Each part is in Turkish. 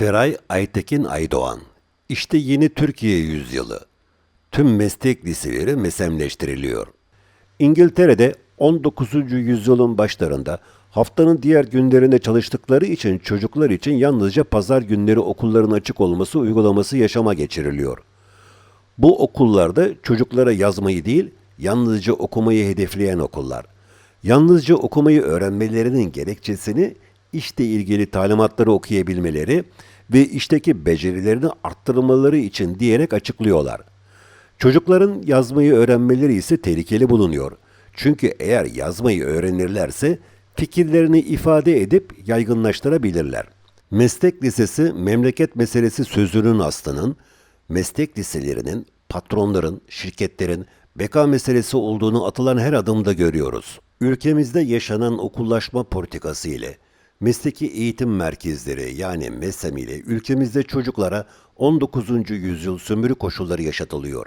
Feray Aytekin Aydoğan İşte yeni Türkiye yüzyılı. Tüm meslek liseleri mesemleştiriliyor. İngiltere'de 19. yüzyılın başlarında haftanın diğer günlerinde çalıştıkları için çocuklar için yalnızca pazar günleri okulların açık olması uygulaması yaşama geçiriliyor. Bu okullarda çocuklara yazmayı değil, yalnızca okumayı hedefleyen okullar. Yalnızca okumayı öğrenmelerinin gerekçesini işle ilgili talimatları okuyabilmeleri ve işteki becerilerini arttırmaları için diyerek açıklıyorlar. Çocukların yazmayı öğrenmeleri ise tehlikeli bulunuyor. Çünkü eğer yazmayı öğrenirlerse fikirlerini ifade edip yaygınlaştırabilirler. Meslek lisesi memleket meselesi sözünün aslının meslek liselerinin, patronların, şirketlerin beka meselesi olduğunu atılan her adımda görüyoruz. Ülkemizde yaşanan okullaşma politikası ile mesleki eğitim merkezleri yani MESEM ile ülkemizde çocuklara 19. yüzyıl sömürü koşulları yaşatılıyor.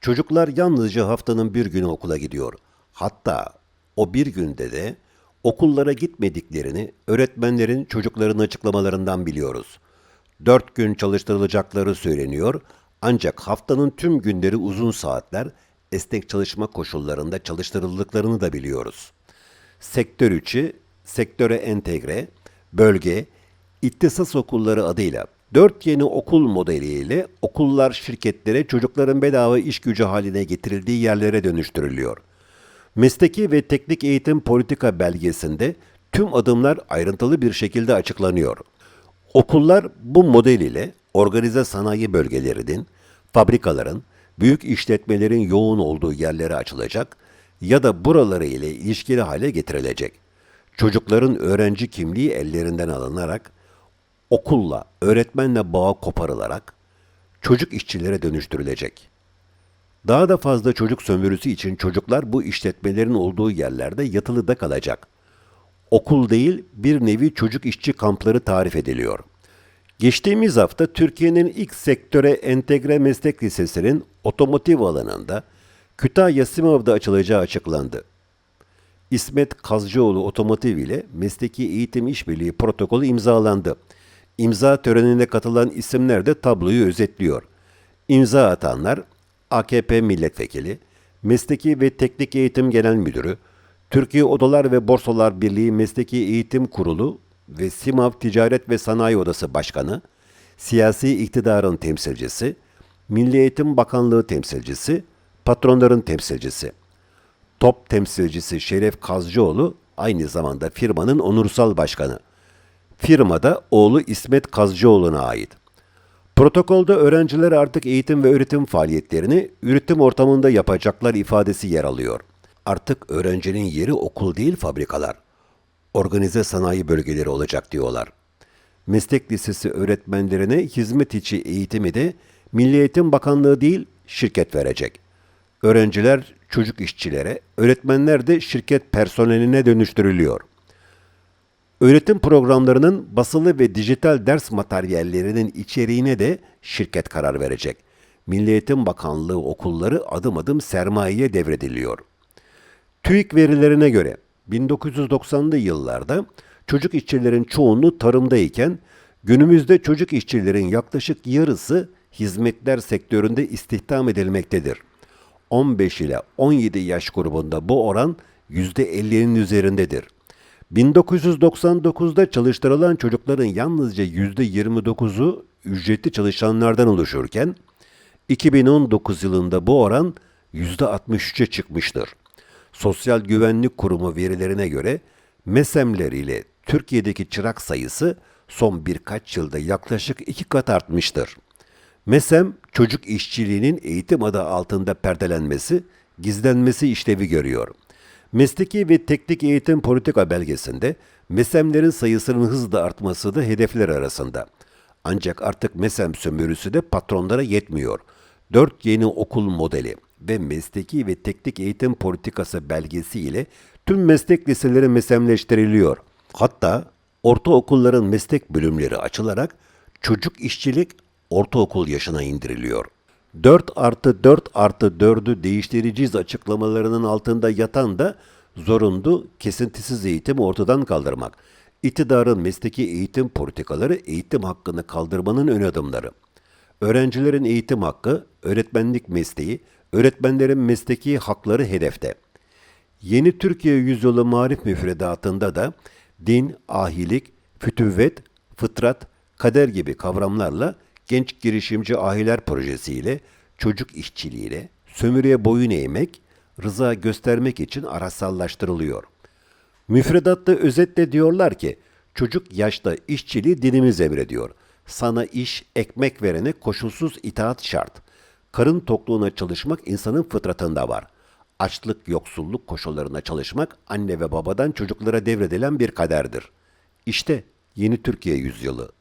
Çocuklar yalnızca haftanın bir günü okula gidiyor. Hatta o bir günde de okullara gitmediklerini öğretmenlerin çocukların açıklamalarından biliyoruz. Dört gün çalıştırılacakları söyleniyor ancak haftanın tüm günleri uzun saatler esnek çalışma koşullarında çalıştırıldıklarını da biliyoruz. Sektör içi, sektöre entegre, bölge, İhtisas okulları adıyla dört yeni okul modeliyle okullar şirketlere çocukların bedava iş gücü haline getirildiği yerlere dönüştürülüyor. Mesleki ve teknik eğitim politika belgesinde tüm adımlar ayrıntılı bir şekilde açıklanıyor. Okullar bu model ile organize sanayi bölgelerinin, fabrikaların, büyük işletmelerin yoğun olduğu yerlere açılacak ya da buraları ile ilişkili hale getirilecek. Çocukların öğrenci kimliği ellerinden alınarak, okulla, öğretmenle bağı koparılarak çocuk işçilere dönüştürülecek. Daha da fazla çocuk sömürüsü için çocuklar bu işletmelerin olduğu yerlerde yatılıda kalacak. Okul değil bir nevi çocuk işçi kampları tarif ediliyor. Geçtiğimiz hafta Türkiye'nin ilk sektöre entegre meslek lisesinin otomotiv alanında Kütahya Simav'da açılacağı açıklandı. İsmet Kazcıoğlu Otomotiv ile Mesleki Eğitim İşbirliği protokolü imzalandı. İmza törenine katılan isimler de tabloyu özetliyor. İmza atanlar AKP Milletvekili, Mesleki ve Teknik Eğitim Genel Müdürü, Türkiye Odalar ve Borsalar Birliği Mesleki Eğitim Kurulu ve SİMAV Ticaret ve Sanayi Odası Başkanı, siyasi iktidarın temsilcisi, Milli Eğitim Bakanlığı temsilcisi, patronların temsilcisi. Top temsilcisi Şeref Kazcıoğlu aynı zamanda firmanın onursal başkanı. Firmada oğlu İsmet Kazcıoğlu'na ait. Protokolde öğrenciler artık eğitim ve öğretim faaliyetlerini üretim ortamında yapacaklar ifadesi yer alıyor. Artık öğrencinin yeri okul değil fabrikalar. Organize sanayi bölgeleri olacak diyorlar. Meslek lisesi öğretmenlerine hizmet içi eğitimi de Milli Eğitim Bakanlığı değil şirket verecek. Öğrenciler çocuk işçilere, öğretmenler de şirket personeline dönüştürülüyor. Öğretim programlarının basılı ve dijital ders materyallerinin içeriğine de şirket karar verecek. Milli Eğitim Bakanlığı okulları adım adım sermayeye devrediliyor. TÜİK verilerine göre 1990'lı yıllarda çocuk işçilerin çoğunluğu tarımdayken günümüzde çocuk işçilerin yaklaşık yarısı hizmetler sektöründe istihdam edilmektedir. 15 ile 17 yaş grubunda bu oran %50'nin üzerindedir. 1999'da çalıştırılan çocukların yalnızca %29'u ücretli çalışanlardan oluşurken 2019 yılında bu oran %63'e çıkmıştır. Sosyal Güvenlik Kurumu verilerine göre MESEM'ler ile Türkiye'deki çırak sayısı son birkaç yılda yaklaşık iki kat artmıştır. MESEM, çocuk işçiliğinin eğitim adı altında perdelenmesi, gizlenmesi işlevi görüyor. Mesleki ve teknik eğitim politika belgesinde MESEM'lerin sayısının hızla artması da hedefler arasında. Ancak artık MESEM sömürüsü de patronlara yetmiyor. Dört yeni okul modeli ve mesleki ve teknik eğitim politikası belgesi ile tüm meslek liseleri mesemleştiriliyor. Hatta ortaokulların meslek bölümleri açılarak çocuk işçilik ortaokul yaşına indiriliyor. 4 artı 4 artı 4'ü değiştireceğiz açıklamalarının altında yatan da zorunlu kesintisiz eğitimi ortadan kaldırmak. İktidarın mesleki eğitim politikaları eğitim hakkını kaldırmanın ön adımları. Öğrencilerin eğitim hakkı, öğretmenlik mesleği, öğretmenlerin mesleki hakları hedefte. Yeni Türkiye Yüzyılı Marif Müfredatı'nda da din, ahilik, fütüvvet, fıtrat, kader gibi kavramlarla genç girişimci ahiler projesiyle, çocuk işçiliğiyle, sömürüye boyun eğmek, rıza göstermek için araçsallaştırılıyor. Müfredatta özetle diyorlar ki, çocuk yaşta işçiliği dinimiz emrediyor. Sana iş, ekmek verene koşulsuz itaat şart. Karın tokluğuna çalışmak insanın fıtratında var. Açlık, yoksulluk koşullarına çalışmak anne ve babadan çocuklara devredilen bir kaderdir. İşte yeni Türkiye yüzyılı.